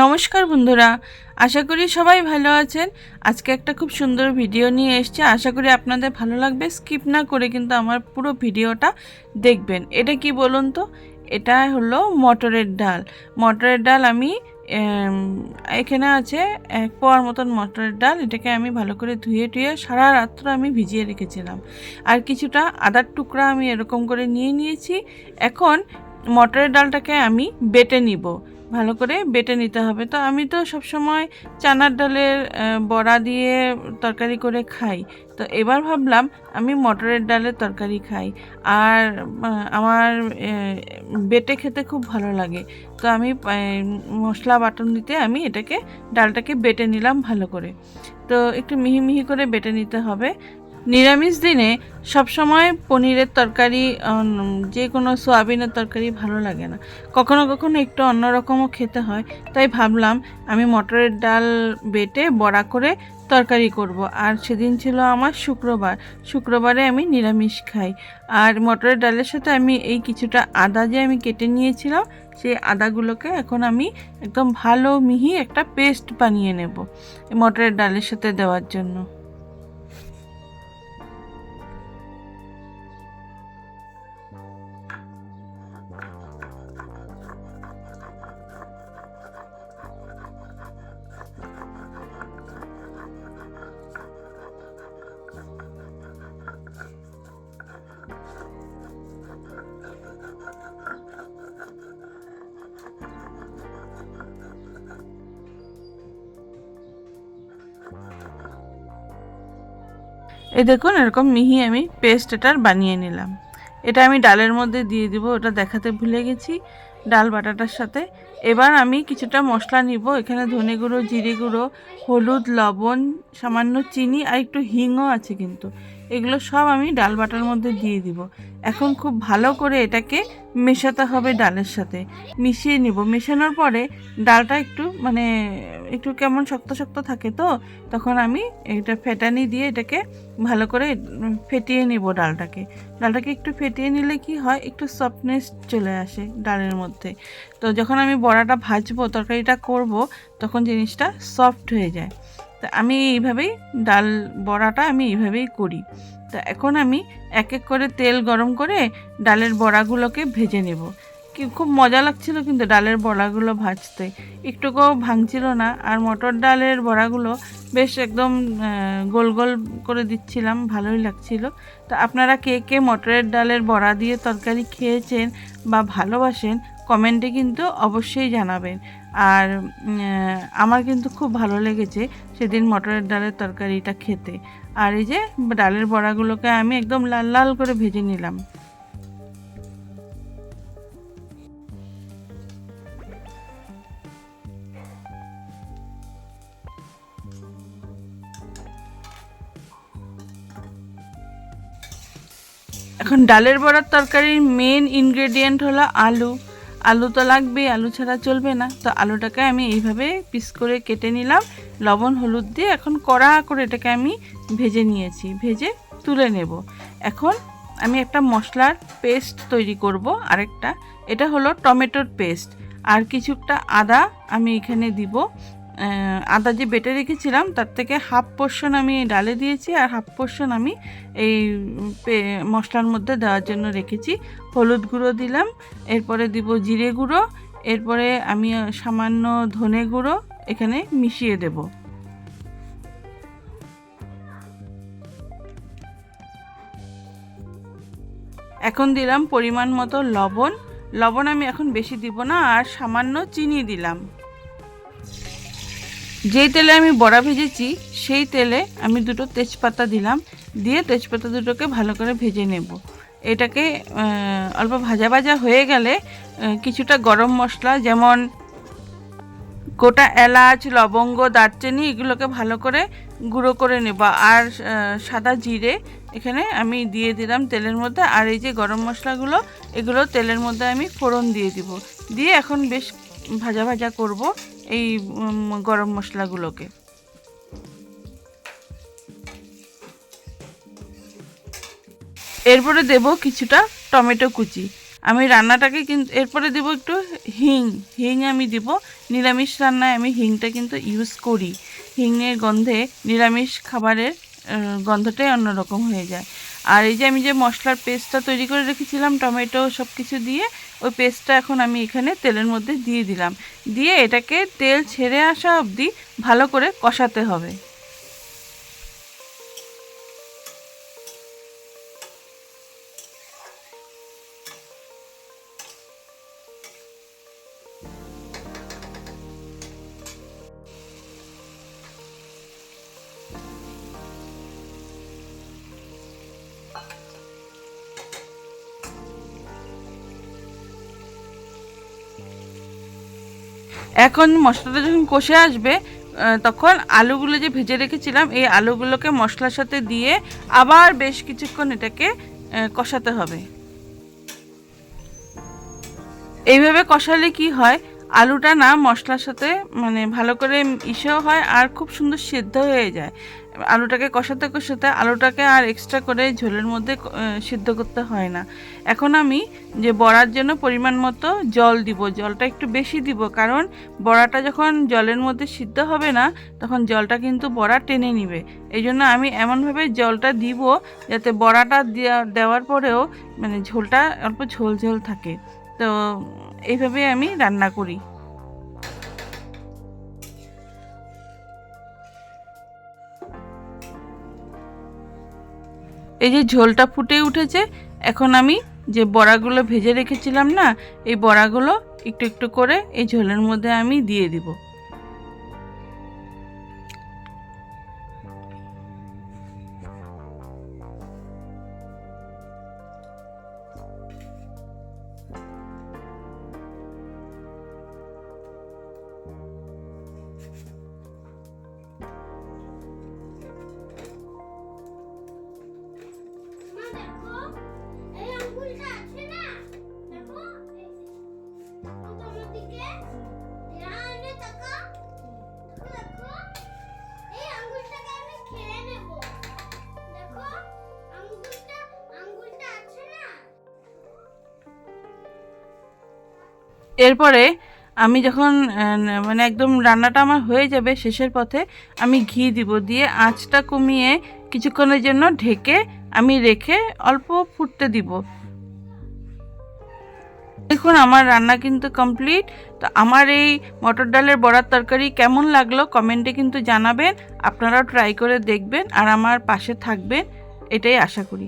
নমস্কার বন্ধুরা, আশা করি সবাই ভালো আছেন। আজকে একটা খুব সুন্দর ভিডিও নিয়ে এসেছি। আশা করি আপনাদের ভালো লাগবে। স্কিপ না করে কিন্তু আমার পুরো ভিডিওটা দেখবেন। এটা কি বলুন তো? এটা হলো মটরের ডাল। মটরের ডাল আমি এখানে আছে এক পোয়ার মতন মটরের ডাল। এটাকে আমি ভালো করে ধুয়ে টুয়ে সারা রাত্র আমি ভিজিয়ে রেখেছিলাম। আর কিছুটা আদার টুকরা আমি এরকম করে নিয়ে নিয়েছি। এখন মটরের ডালটাকে আমি বেটে নিব। ভালো করে বেটে নিতে হবে। তো আমি তো সবসময় চানার ডালের বড়া দিয়ে তরকারি করে খাই। তো এবার ভাবলাম আমি মটরের ডালের তরকারি খাই। আর আমার বেটে খেতে খুব ভালো লাগে। তো আমি মশলা বাটন দিতে আমি এটাকে, ডালটাকে বেটে নিলাম ভালো করে। তো একটু মিহি মিহি করে বেটে নিতে হবে। নিরামিষ দিনে সবসময় পনিরের তরকারি যে কোনো সোয়াবিনের তরকারি ভালো লাগে না। কখনো কখনো একটু অন্যরকমও খেতে হয়। তাই ভাবলাম আমি মটরের ডাল বেটে বড়া করে তরকারি করব। আর সেদিন ছিল আমার শুক্রবার। শুক্রবারে আমি নিরামিষ খাই। আর মটরের ডালের সাথে আমি এই কিছুটা আদা যে আমি কেটে নিয়েছিলাম, সেই আদাগুলোকে এখন আমি একদম ভালো মিহি একটা পেস্ট বানিয়ে নেব মটরের ডালের সাথে দেওয়ার জন্য। এই দেখুন, এরকম মিহি আমি পেস্ট এটার বানিয়ে নিলাম। এটা আমি ডালের মধ্যে দিয়ে দিব, ওটা দেখাতে ভুলে গেছি ডাল বাটাটার সাথে। এবার আমি কিছুটা মশলা নিব, এখানে ধনে গুঁড়ো, জিরে গুঁড়ো, হলুদ, লবণ, সামান্য চিনি আর একটু হিংও আছে কিন্তু। এগুলো সব আমি ডাল বাটার মধ্যে দিয়ে দিব। এখন খুব ভালো করে এটাকে মেশাতে হবে ডালের সাথে। মিশিয়ে নিব। মেশানোর পরে ডালটা একটু মানে একটু কেমন শক্ত শক্ত থাকে তো, তখন আমি এটা ফেটানি দিয়ে এটাকে ভালো করে ফেটিয়ে নিব ডালটাকে। ডালটাকে একটু ফেটিয়ে নিলে কি হয়, একটু সফটনেস চলে আসে ডালের মধ্যে। তো যখন আমি বড়াটা ভাজবো, তরকারিটা করব, তখন জিনিসটা সফট হয়ে যায়। তা আমি এইভাবেই ডাল বড়াটা আমি এইভাবেই করি। তা এখন আমি এক এক করে তেল গরম করে ডালের বড়াগুলোকে ভেজে নেব। কি খুব মজা লাগছিল কিন্তু ডালের বড়াগুলো ভাজতে। একটুকুও ভাঙছিল না আর মটর ডালের বড়াগুলো বেশ একদম গোল গোল করে দিচ্ছিলাম, ভালোই লাগছিল। তো আপনারা কে কে মটরের ডালের বড়া দিয়ে তরকারি খেয়েছেন বা ভালোবাসেন কমেন্টে কিন্তু অবশ্যই জানাবেন। আর আমার কিন্তু খুব ভালো লেগেছে সেদিন মটরের ডালের তরকারিটা খেতে। আর এই যে ডালের বড়াগুলোকে আমি একদম লাল লাল করে ভেজে নিলাম। এখন ডালের বড়ার তরকারির মেন ইনগ্রেডিয়েন্ট হলো আলু। আলু তো লাগবে আলু ছাড়া চলবে না। তো আলুটাকে আমি এইভাবে পিস করে কেটে নিলাম। লবণ, হলুদ দিয়ে এখন কড়া করে এটাকে আমি ভেজে নিয়েছি, ভেজে তুলে নেব। এখন আমি একটা মশলার পেস্ট তৈরি করব আরেকটা। এটা হলো টমেটোর পেস্ট। আর কিছুটা আদা আমি এখানে দিব। আদা যে বেটে রেখেছিলাম, তার থেকে হাফ পোর্শন আমি ডালে দিয়েছি আর হাফ পোর্শন আমি এই মশলার মধ্যে দেওয়ার জন্য রেখেছি। হলুদ গুঁড়ো দিলাম, এরপরে দিব জিরে গুঁড়ো, এরপরে আমি সামান্য ধনে গুঁড়ো এখানে মিশিয়ে দেব। এখন দিলাম পরিমাণ মতো লবণ। লবণ আমি এখন বেশি দিব না, আর সামান্য চিনি দিলাম। যেই তেলে আমি বড়া ভেজেছি, সেই তেলে আমি দুটো তেজপাতা দিলাম। দিয়ে তেজপাতা দুটোকে ভালো করে ভেজে নেব। এটাকে অল্প ভাজা ভাজা হয়ে গেলে কিছুটা গরম মশলা, যেমন গোটা এলাচ, লবঙ্গ, দারচিনি, এগুলোকে ভালো করে গুঁড়ো করে নেব। আর সাদা জিরে এখানে আমি দিয়ে দিলাম তেলের মধ্যে। আর এই যে গরম মশলাগুলো, এগুলো তেলের মধ্যে আমি ফোড়ন দিয়ে দিব। দিয়ে এখন বেশ ভাজা ভাজা করব। এই গরম মশলাগুলোকে। এরপরে দেব কিছুটা টমেটো কুচি। আমি রান্নাটাকে কিন্তু এরপরে দেব একটু হিং। হিং আমি দিব। নিরামিষ রান্নায় আমি হিংটা কিন্তু ইউজ করি। হিংয়ের গন্ধে নিরামিষ খাবারের গন্ধটাই অন্যরকম হয়ে যায়। আর এই যে আমি যে মশলার পেস্টটা তৈরি করে রেখেছিলাম, টমেটো সব কিছু দিয়ে, ওই পেস্টটা এখন আমি এখানে তেলের মধ্যে দিয়ে দিলাম। দিয়ে এটাকে তেল ছেড়ে আসা অবধি ভালো করে কষাতে হবে। এখন মশলাটা যখন কষে আসবে তখন আলুগুলো যে ভেজে রেখেছিলাম, এই আলুগুলোকে মশলার সাথে দিয়ে আবার বেশ কিছুক্ষণ এটাকে কষাতে হবে। এইভাবে কষালে কি হয়? আলুটা না মশলার সাথে মানে ভালো করে ইসেও হয় আর খুব সুন্দর সেদ্ধ হয়ে যায়। আলুটাকে কষাতে কষাতে আলুটাকে আর এক্সট্রা করে ঝোলের মধ্যে সিদ্ধ করতে হয় না। এখন আমি যে বড়ার জন্য পরিমাণ মতো জল দিব, জলটা একটু বেশি দিব, কারণ বড়াটা যখন জলের মধ্যে সিদ্ধ হবে না, তখন জলটা কিন্তু বড়া টেনে নিবে। এই জন্য আমি এমনভাবে জলটা দিব যাতে বড়াটা দেওয়া- দেওয়ার পরেও মানে ঝোলটা অল্প ঝোল ঝোল থাকে। তো এইভাবে আমি রান্না করি। এই যে ঝোলটা ফুটে উঠেছে, এখন আমি যে বড়াগুলো ভেজে রেখেছিলাম না, এই বড়াগুলো একটু একটু করে এই ঝোলের মধ্যে আমি দিয়ে দিব। এরপরে আমি যখন মানে একদম রান্নাটা আমার হয়ে যাবে শেষের পথে, আমি ঘি দিব দিয়ে আঁচটা কমিয়ে কিছুক্ষণের জন্য ঢেকে আমি রেখে অল্প ফুটতে দিব। দেখুন, আমার রান্না কিন্তু কমপ্লিট তো আমার এই মটর ডালের বড়ার তরকারি কেমন লাগল কমেন্টে কিন্তু জানাবেন। আপনারাও ট্রাই করে দেখবেন আর আমার পাশে থাকবেন, এটাই আশা করি।